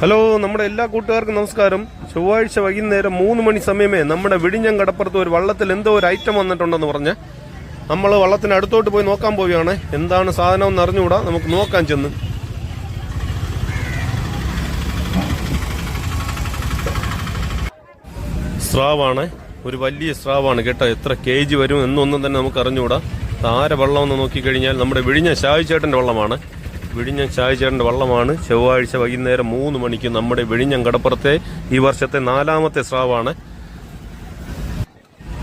Hello നമ്മുടെ എല്ലാ കൂട്ടുകാർക്കും നമസ്കാരം. ചൊവ്വാഴ്ച വൈകുന്നേരം മൂന്ന് മണി സമയമേ നമ്മുടെ വിഴിഞ്ഞം കടപ്പുറത്ത് ഒരു വള്ളത്തിൽ എന്തോ ഒരു ഐറ്റം വന്നിട്ടുണ്ടെന്ന് പറഞ്ഞ് നമ്മൾ വള്ളത്തിന് അടുത്തോട്ട് പോയി നോക്കാൻ പോവുകയാണ്. എന്താണ് സാധനം എന്ന് അറിഞ്ഞുകൂടാ? നമുക്ക് നോക്കാൻ ചെന്ന്. സ്രാവാണ്. ഒരു വലിയ സ്രാവാണ് കേട്ടോ. എത്ര കെ വരും എന്നൊന്നും തന്നെ നമുക്ക് അറിഞ്ഞുകൂടാ. താര വള്ളം എന്ന് നോക്കിക്കഴിഞ്ഞാൽ നമ്മുടെ വിഴിഞ്ഞ ഷായിച്ചേട്ടന്റെ വെള്ളമാണ്. വിഴിഞ്ഞം ഷായിച്ചേട്ടന്റെ വള്ളമാണ്. ചൊവ്വാഴ്ച വൈകുന്നേരം മൂന്ന് മണിക്ക് നമ്മുടെ വിഴിഞ്ഞം കടപ്പുറത്തെ ഈ വർഷത്തെ നാലാമത്തെ സ്രാവാണ്.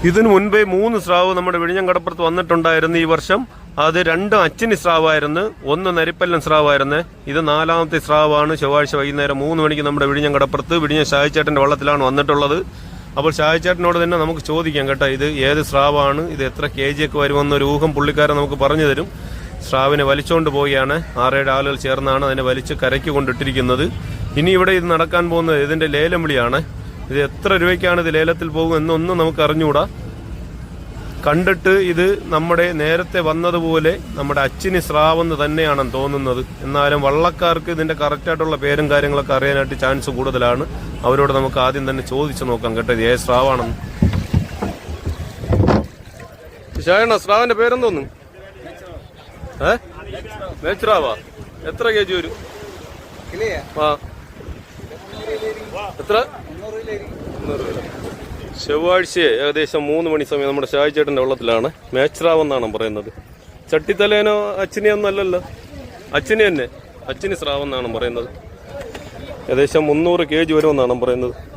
ഇതിനു മുൻപേ മൂന്ന് സ്രാവ് നമ്മുടെ വിഴിഞ്ഞം കടപ്പുറത്ത് വന്നിട്ടുണ്ടായിരുന്നു ഈ വർഷം. അത് രണ്ടും അച്ചിനി സ്രാവായിരുന്നു. ഒന്ന് നരിപ്പല്ലൻ സ്രാവായിരുന്നു. ഇത് നാലാമത്തെ സ്രാവാണ്. ചൊവ്വാഴ്ച വൈകുന്നേരം മൂന്ന് മണിക്ക് നമ്മുടെ വിഴിഞ്ഞം കടപ്പുറത്ത് വിഴിഞ്ഞം ഷായിച്ചേട്ടന്റെ വള്ളത്തിലാണ് വന്നിട്ടുള്ളത്. അപ്പോൾ ഷായിച്ചേട്ടനോട് തന്നെ നമുക്ക് ചോദിക്കാം കേട്ടോ ഇത് ഏത് സ്രാവാണ്? ഇത് എത്ര കെ ജി ഒക്കെ വരുമെന്നൊരു ഊഹം പുള്ളിക്കാരൻ നമുക്ക് പറഞ്ഞു തരും. സ്രാവിനെ വലിച്ചുകൊണ്ട് പോവുകയാണ്. ആറേഴ് ആളുകൾ ചേർന്നാണ് അതിനെ വലിച്ച് കരയ്ക്ക് കൊണ്ടിട്ടിരിക്കുന്നത്. ഇനി ഇവിടെ ഇത് നടക്കാൻ പോകുന്നത് ഇതിന്റെ ലേലം വിളിയാണ് ഇത് എത്ര രൂപയ്ക്കാണ് ഇത് ലേലത്തിൽ പോകും എന്നൊന്നും നമുക്ക് അറിഞ്ഞുകൂടാ. കണ്ടിട്ട് ഇത് നമ്മുടെ നേരത്തെ വന്നതുപോലെ നമ്മുടെ അച്ചിനി സ്രാവെന്ന് തന്നെയാണെന്ന് തോന്നുന്നത്. എന്നാലും വള്ളക്കാർക്ക് ഇതിന്റെ കറക്റ്റായിട്ടുള്ള പേരും കാര്യങ്ങളൊക്കെ അറിയാനായിട്ട് ചാൻസ് കൂടുതലാണ്. അവരോട് നമുക്ക് ആദ്യം തന്നെ ചോദിച്ചു നോക്കാം കേട്ടോ ഇത് ഏ സ്രാവാണെന്ന്. ശായണ സ്രാവിന്റെ പേരെന്തോന്നു? ഏ? മേച്ചുറാവാ. എത്ര കെ ജി വരും? ആ. എത്ര? ചൊവ്വാഴ്ചയെ. ചൊവ്വാഴ്ച ഏകദേശം മൂന്ന് മണി സമയം നമ്മുടെ ഷായിച്ചേട്ടന്റെ വെള്ളത്തിലാണ് മേച്ചറാവെന്നാണ് പറയുന്നത്. ചട്ടിത്തലേനോ അച്ഛനെയൊന്നും അല്ലല്ലോ. അച്ചിനി തന്നെ. അച്ചിനി സ്രാവെന്നാണ് പറയുന്നത്. ഏകദേശം മുന്നൂറ് കെ ജി വരുമെന്നാണ് പറയുന്നത്.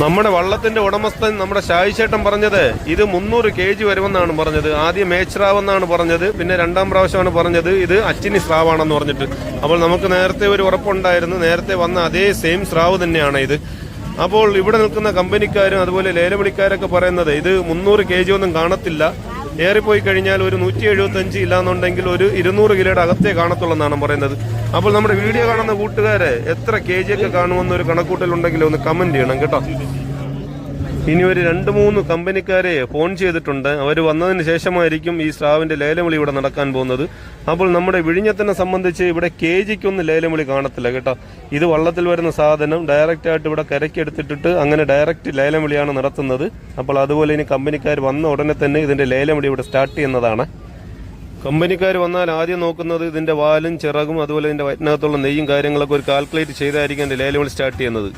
നമ്മുടെ വള്ളത്തിന്റെ ഉടമസ്ഥൻ നമ്മുടെ ഷായിച്ചേട്ടൻ പറഞ്ഞത് ഇത് മുന്നൂറ് കെ ജി വരുമെന്നാണ് പറഞ്ഞത്. ആദ്യം മേച്ചറാവെന്നാണ് പറഞ്ഞത് പിന്നെ രണ്ടാം പ്രാവശ്യമാണ് പറഞ്ഞത് ഇത് അച്ചിനി സ്രാവാണെന്ന് പറഞ്ഞിട്ട്. അപ്പോൾ നമുക്ക് നേരത്തെ ഒരു ഉറപ്പുണ്ടായിരുന്നു. നേരത്തെ വന്ന അതേ സെയിം സ്രാവ് തന്നെയാണ് ഇത്. അപ്പോൾ ഇവിടെ നിൽക്കുന്ന കമ്പനിക്കാരും അതുപോലെ ലേലവിളിക്കാരൊക്കെ പറയുന്നത് ഇത് മുന്നൂറ് കെ ജി ഒന്നും കാണത്തില്ല. ഏറിപ്പോയി കഴിഞ്ഞാൽ ഒരു നൂറ്റി എഴുപത്തഞ്ച് ഇല്ലാന്നുണ്ടെങ്കിൽ ഒരു ഇരുന്നൂറ് കിലോയുടെ അകത്തേ കാണത്തുള്ളെന്നാണ് പറയുന്നത്. അപ്പോൾ നമ്മുടെ വീഡിയോ കാണുന്ന കൂട്ടുകാരെ എത്ര കെ ജി ഒക്കെ കാണുമെന്നൊരു കണക്കൂട്ടലുണ്ടെങ്കിൽ ഒന്ന് കമന്റ് ചെയ്യണം കേട്ടോ. ഇനി ഒരു രണ്ട് മൂന്ന് കമ്പനിക്കാരെ ഫോൺ ചെയ്തിട്ടുണ്ട്. അവർ വന്നതിന് ശേഷമായിരിക്കും ഈ സ്രാവിന്റെ ലേലവിളി ഇവിടെ നടക്കാൻ പോകുന്നത്. അപ്പോൾ നമ്മുടെ വിഴിഞ്ഞത്തിനെ സംബന്ധിച്ച് ഇവിടെ കെ ജിക്കൊന്നും ലേലവിളി കാണത്തില്ല കേട്ടോ. ഇത് വള്ളത്തിൽ വരുന്ന സാധനം ഡയറക്റ്റ് ആയിട്ട് ഇവിടെ കരക്കെടുത്തിട്ടിട്ട് അങ്ങനെ ഡയറക്റ്റ് ലേലം വിളിയാണ് നടത്തുന്നത്. അപ്പോൾ അതുപോലെ ഇനി കമ്പനിക്കാർ വന്ന ഉടനെ തന്നെ ഇതിന്റെ ലേലവിളി ഇവിടെ സ്റ്റാർട്ട് ചെയ്യുന്നതാണ്. കമ്പനിക്കാർ വന്നാൽ ആദ്യം നോക്കുന്നത് ഇതിന്റെ വാലും ചിറകും അതുപോലെ ഇതിന്റെ വയറ്റിനകത്തുള്ള നെയ്യും കാര്യങ്ങളൊക്കെ ഒരു കാൽക്കുലേറ്റ് ചെയ്തായിരിക്കും എന്റെ ലേലം വിളി സ്റ്റാർട്ട് ചെയ്യുന്നത്.